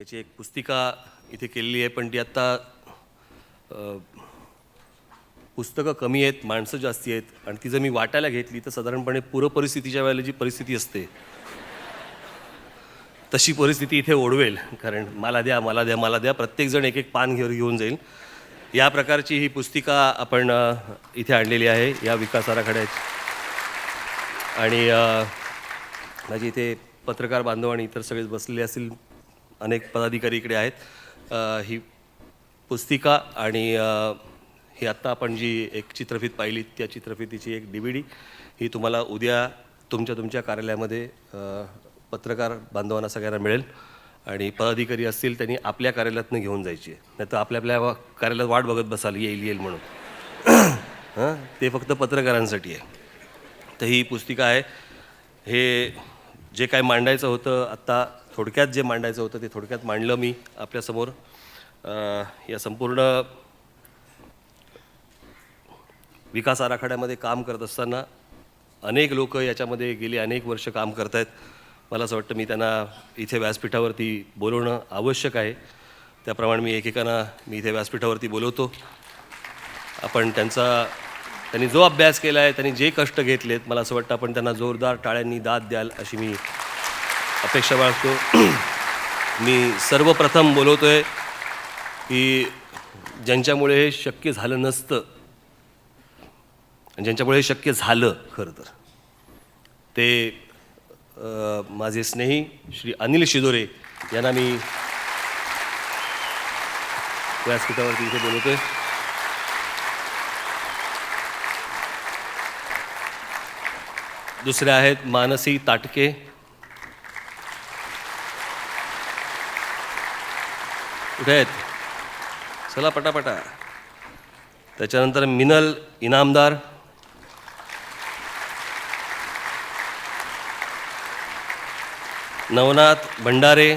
याची एक पुस्तिका इथे केलेली आहे पण ती आत्ता पुस्तकं कमी आहेत माणसं जास्ती आहेत आणि ती जर मी वाटायला घेतली तर साधारणपणे पूरपरिस्थितीच्या वेळेला जी परिस्थिती असते तशी परिस्थिती इथे ओढवेल कारण मला द्या मला द्या मला द्या प्रत्येकजण एक एक पान घेऊन घेऊन जाईल. या प्रकारची ही पुस्तिका आपण इथे आणलेली आहे या विकास आराखड्याची आणि माझी इथे पत्रकार बांधव आणि इतर सगळे बसलेले असतील अनेक पदाधिकारी इकडे आहेत. ही पुस्तिका आणि ही आत्ता आपण जी एक चित्रफित पाहिली त्या चित्रफितीची एक डी व्ही डी ही तुम्हाला उद्या तुमच्या तुमच्या कार्यालयामध्ये पत्रकार बांधवांना सगळ्यांना मिळेल. आणि पदाधिकारी असतील त्यांनी आपल्या कार्यालयातनं घेऊन जायची आहे. नाही तर आपल्या आपल्या कार्यालयात वाट बघत बसाल येईल येईल म्हणून. हां? ते फक्त पत्रकारांसाठी आहे. तर ही पुस्तिका आहे. हे जे काय मांडायचं होतं आत्ता थोडक्यात जे मांडायचं होतं ते थोडक्यात मांडलं मी आपल्यासमोर. या संपूर्ण विकास आराखड्यामध्ये काम करत असताना अनेक लोक याच्यामध्ये गेली अनेक वर्ष काम करत आहेत मला असं वाटतं मी त्यांना इथे व्यासपीठावरती बोलवणं आवश्यक आहे. त्याप्रमाणे मी एकेकांना मी इथे व्यासपीठावरती बोलवतो. आपण त्यांचा त्यांनी जो अभ्यास केला आहे त्यांनी जे कष्ट घेतलेत मला असं वाटतं आपण त्यांना जोरदार टाळ्यांनी दाद द्याल अशी मी अपेक्षा बाळगतो. मी सर्वप्रथम बोलवतोय की ज्यांच्यामुळे हे शक्य झालं नसतं आणि ज्यांच्यामुळे हे शक्य झालं खरं तर ते माझे स्नेही श्री अनिल शिदोरे यांना मी व्यासपीठावरती इथे बोलवतोय. दुसरे आहेत मानसी ताटके कुठे आहेत. चला पटापटा. त्याच्यानंतर मिनल इनामदार. नवनाथ भंडारे.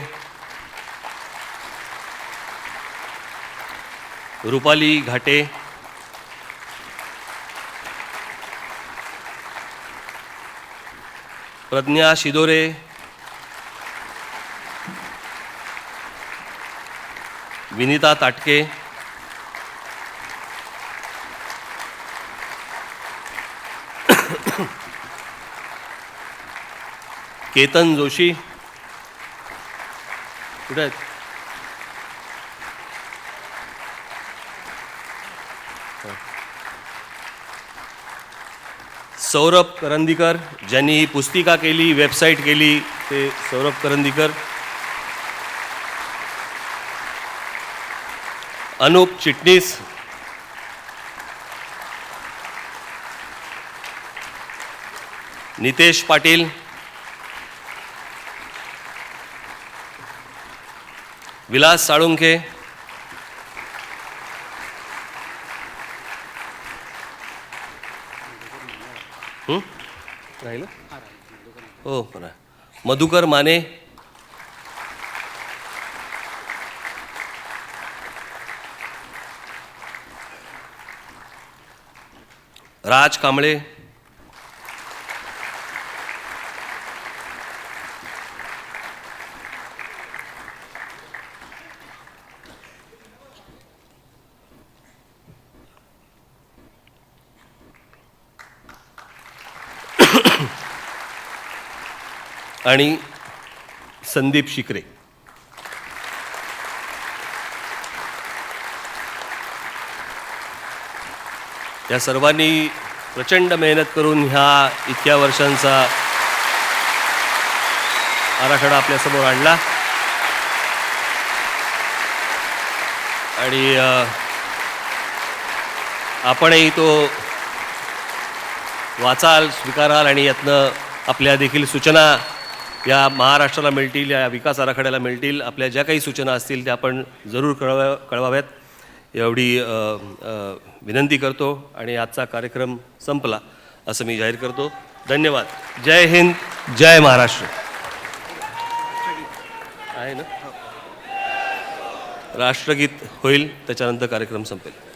रुपाली घाटे. प्रज्ञा शिदोरे. विनिता ताटके. केतन जोशी. कुठे आहेत? सौरभ करंदीकर ज्यांनी ही पुस्तिका केली वेबसाईट केली ते सौरभ करंदीकर. अनुप चिटणीस. नितेश पाटील. विलास साळुंखे. हं? राहिलं? हो बरं मधुकर माने. राज कांबळे. आणि संदीप शिकरे. या सर्वांनी प्रचंड मेहनत करून ह्या इतक्या वर्षांचा आराखडा आपल्यासमोर आणला. आणि आपणही तो वाचाल स्वीकाराल आणि यातनं आपल्या देखील सूचना या महाराष्ट्राला मिळतील या विकास आराखड्याला मिळतील. आपल्या ज्या काही सूचना असतील त्या आपण जरूर कळवा कळवाव्यात. एवढी विनंती करतो आणि आजचा कार्यक्रम संपला असं मी जाहीर करतो. धन्यवाद. जय हिंद जय महाराष्ट्र. आहे ना? राष्ट्रगीत होईल त्याच्यानंतर कार्यक्रम संपेल.